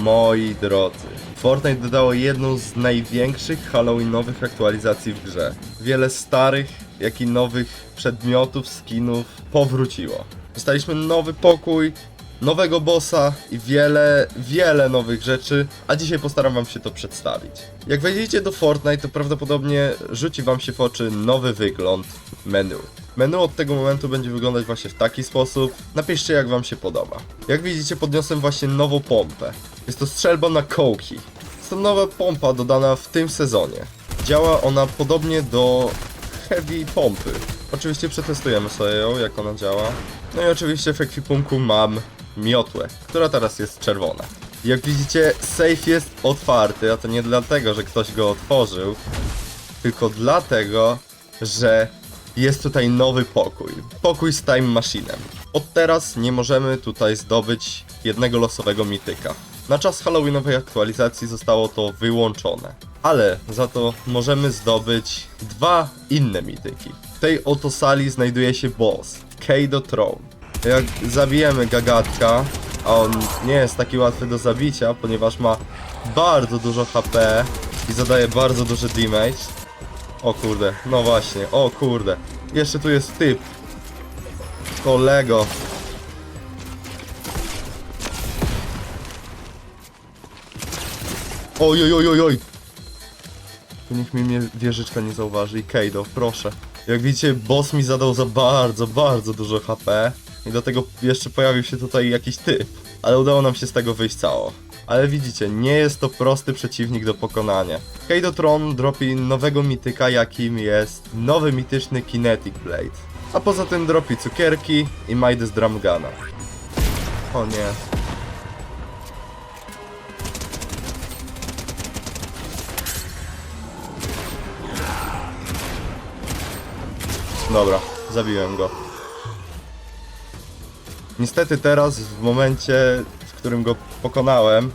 moi drodzy, Fortnite dodało jedną z największych halloweenowych aktualizacji w grze. Wiele starych, jak i nowych przedmiotów, skinów powróciło. Dostaliśmy nowy pokój, nowego bossa i wiele, wiele nowych rzeczy, a dzisiaj postaram wam się to przedstawić. Jak wejdziecie do Fortnite, to prawdopodobnie rzuci wam się w oczy nowy wygląd menu. Menu od tego momentu będzie wyglądać właśnie w taki sposób. Napiszcie jak wam się podoba. Jak widzicie podniosłem właśnie nową pompę. Jest to strzelba na kołki. Jest to nowa pompa dodana w tym sezonie. Działa ona podobnie do heavy pompy. Oczywiście przetestujemy sobie ją, jak ona działa. No i oczywiście w ekwipunku mam miotłę, która teraz jest czerwona. Jak widzicie, safe jest otwarty, a to nie dlatego, że ktoś go otworzył, tylko dlatego, że jest tutaj nowy pokój. Pokój z Time Machinem. Od teraz nie możemy tutaj zdobyć jednego losowego mityka. Na czas Halloweenowej aktualizacji zostało to wyłączone. Ale za to możemy zdobyć dwa inne mityki. W tej oto sali znajduje się boss, Kado Throne. Jak zabijemy gagatka, a on nie jest taki łatwy do zabicia, ponieważ ma bardzo dużo HP i zadaje bardzo duży damage, o kurde, no właśnie, o kurde. Jeszcze tu jest typ. Kolego. Oj, oj, oj, oj. Tu niech mi mnie wieżyczka nie zauważy i Keido, proszę. Jak widzicie, boss mi zadał za bardzo, bardzo dużo HP. I do tego jeszcze pojawił się tutaj jakiś typ. Ale udało nam się z tego wyjść cało. Ale widzicie, nie jest to prosty przeciwnik do pokonania. Keido Tron dropi nowego mityka, jakim jest nowy mityczny Kinetic Blade. A poza tym dropi cukierki i Midas Dramgana. O nie. Dobra, zabiłem go. Niestety teraz, w momencie, w którym go pokonałem,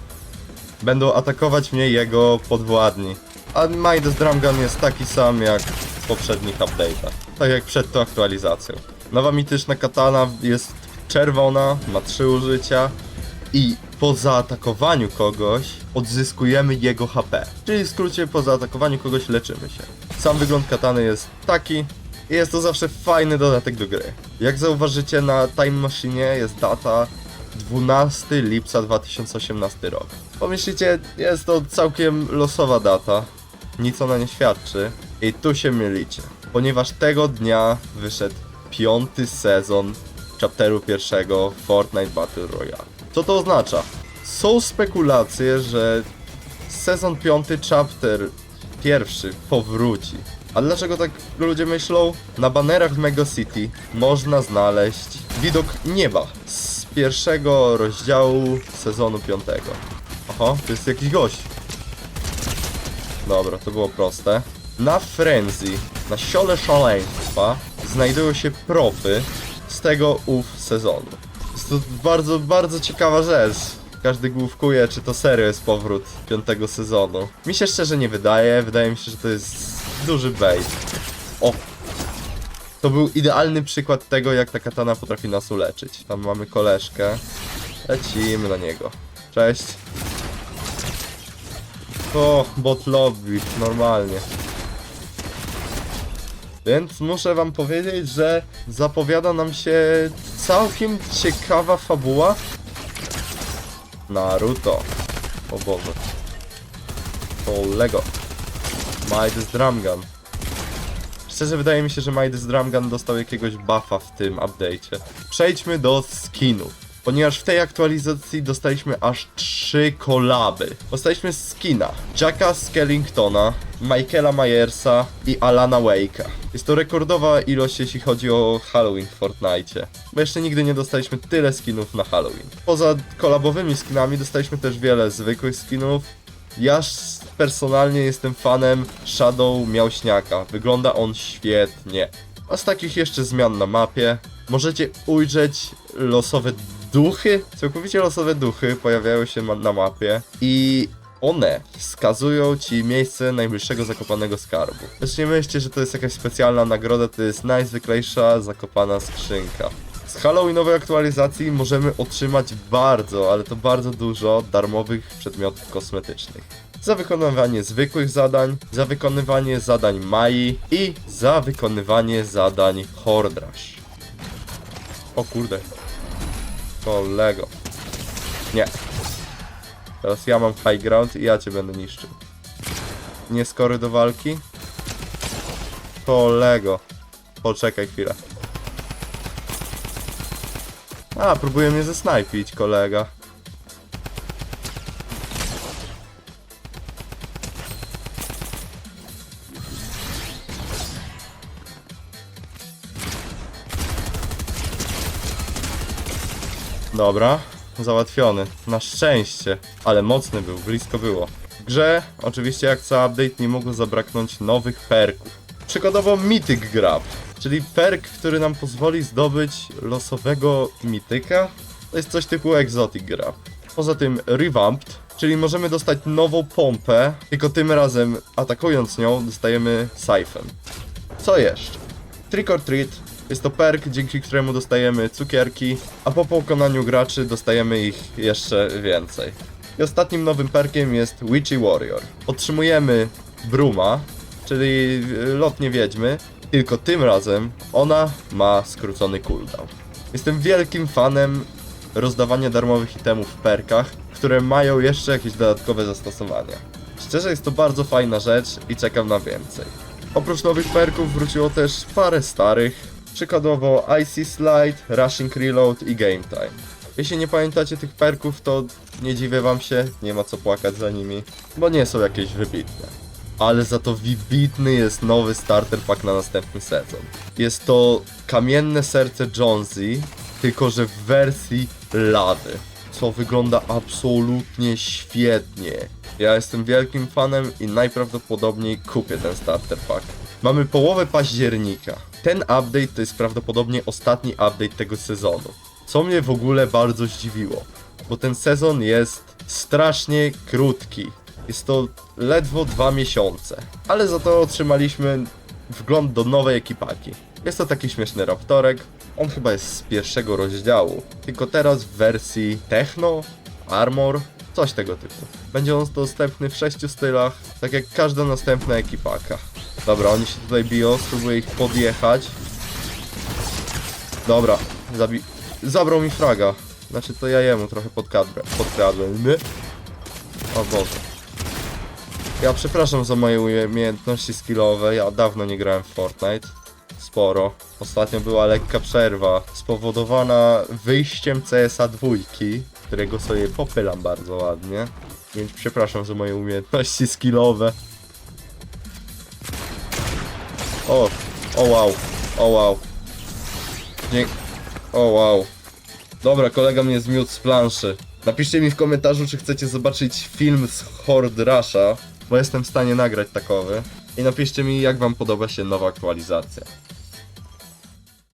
będą atakować mnie jego podwładni. A Midas Drumgun jest taki sam jak w poprzednich update'ach. Tak jak przed tą aktualizacją. Nowa mityczna katana jest czerwona, ma trzy użycia i po zaatakowaniu kogoś odzyskujemy jego HP. Czyli w skrócie po zaatakowaniu kogoś leczymy się. Sam wygląd katany jest taki, i jest to zawsze fajny dodatek do gry. Jak zauważycie na Time Machine jest data 12 lipca 2018 rok. Pomyślicie, jest to całkiem losowa data, nic ona nie świadczy i tu się mylicie, ponieważ tego dnia wyszedł piąty sezon chapteru pierwszego Fortnite Battle Royale. Co to oznacza? Są spekulacje, że sezon piąty chapter pierwszy powróci. A dlaczego tak ludzie myślą? Na banerach w Mega City można znaleźć widok nieba z pierwszego rozdziału sezonu piątego. Oho, to jest jakiś gość. Dobra, to było proste. Na Frenzy, na siole szaleństwa, znajdują się profy z tego ów sezonu. Jest to bardzo, bardzo ciekawa rzecz. Każdy główkuje, czy to serio jest powrót piątego sezonu. Mi się szczerze nie wydaje, wydaje mi się, że to jest duży bait. O! To był idealny przykład tego, jak ta katana potrafi nas uleczyć. Tam mamy koleżkę. Lecimy na niego. Cześć. O, bot lobby, normalnie. Więc muszę wam powiedzieć, że zapowiada nam się całkiem ciekawa fabuła. Naruto. O Boże. O Lego. Midas Drumgun. Szczerze wydaje mi się, że Midas Drumgun dostał jakiegoś buffa w tym update'cie. Przejdźmy do skinów. Ponieważ w tej aktualizacji dostaliśmy aż trzy kolaby. Dostaliśmy skina Jacka Skellingtona, Michaela Myersa i Alana Wake'a. Jest to rekordowa ilość, jeśli chodzi o Halloween w Fortnite. Bo jeszcze nigdy nie dostaliśmy tyle skinów na Halloween. Poza kolabowymi skinami dostaliśmy też wiele zwykłych skinów, ja personalnie jestem fanem Shadow Miałśniaka. Wygląda on świetnie. A z takich jeszcze zmian na mapie możecie ujrzeć losowe duchy. Całkowicie losowe duchy pojawiają się na mapie i one wskazują ci miejsce najbliższego zakopanego skarbu. Nie myślcie, że to jest jakaś specjalna nagroda, to jest najzwyklejsza zakopana skrzynka. Z Halloweenowej aktualizacji możemy otrzymać bardzo, ale to bardzo dużo darmowych przedmiotów kosmetycznych. Za wykonywanie zwykłych zadań, za wykonywanie zadań Mai i za wykonywanie zadań Hordrash. O kurde. Kolego. Nie. Teraz ja mam high ground i ja cię będę niszczył. Nie skory do walki? Kolego. Poczekaj chwilę. A, próbuje mnie zesnajpić, kolega. Dobra, załatwiony. Na szczęście, ale mocny był, blisko było. W grze, oczywiście jak co update, nie mogło zabraknąć nowych perków. Przykładowo Mythic Grab, czyli perk, który nam pozwoli zdobyć losowego mityka. To jest coś typu Exotic Grab. Poza tym Revamped, czyli możemy dostać nową pompę, tylko tym razem atakując nią dostajemy Siphon. Co jeszcze? Trick or Treat jest to perk, dzięki któremu dostajemy cukierki, a po pokonaniu graczy dostajemy ich jeszcze więcej. I ostatnim nowym perkiem jest Witchy Warrior. Otrzymujemy Bruma, czyli y, lotnie wiedźmy, tylko tym razem ona ma skrócony cooldown. Jestem wielkim fanem rozdawania darmowych itemów w perkach, które mają jeszcze jakieś dodatkowe zastosowania. Szczerze jest to bardzo fajna rzecz i czekam na więcej. Oprócz nowych perków wróciło też parę starych, przykładowo Icy Slide, Rushing Reload i Game Time. Jeśli nie pamiętacie tych perków, to nie dziwię wam się, nie ma co płakać za nimi, bo nie są jakieś wybitne. Ale za to wybitny jest nowy starter pack na następny sezon. Jest to kamienne serce Jonesy, tylko że w wersji lady, co wygląda absolutnie świetnie. Ja jestem wielkim fanem i najprawdopodobniej kupię ten starter pack. Mamy połowę października. Ten update to jest prawdopodobnie ostatni update tego sezonu. Co mnie w ogóle bardzo zdziwiło, bo ten sezon jest strasznie krótki. Jest to ledwo dwa miesiące, ale za to otrzymaliśmy wgląd do nowej ekipaki. Jest to taki śmieszny raptorek, on chyba jest z pierwszego rozdziału, tylko teraz w wersji Techno, Armor, coś tego typu. Będzie on dostępny w sześciu stylach, tak jak każda następna ekipaka. Dobra, oni się tutaj biją, spróbuję ich podjechać. Dobra, zabi... Zabrał mi fraga. Znaczy to ja jemu trochę podkradłem. Podkradłem. O Boże. Ja przepraszam za moje umiejętności skillowe, ja dawno nie grałem w Fortnite. Sporo. Ostatnio była lekka przerwa, spowodowana wyjściem CSA dwójki, którego sobie popylam bardzo ładnie. Więc przepraszam za moje umiejętności skillowe. O, o wow, o wow. Dzięki. O wow. Dobra, kolega mnie zmiótł z planszy. Napiszcie mi w komentarzu, czy chcecie zobaczyć film z Horde Rusha, bo jestem w stanie nagrać takowy. I napiszcie mi, jak wam podoba się nowa aktualizacja.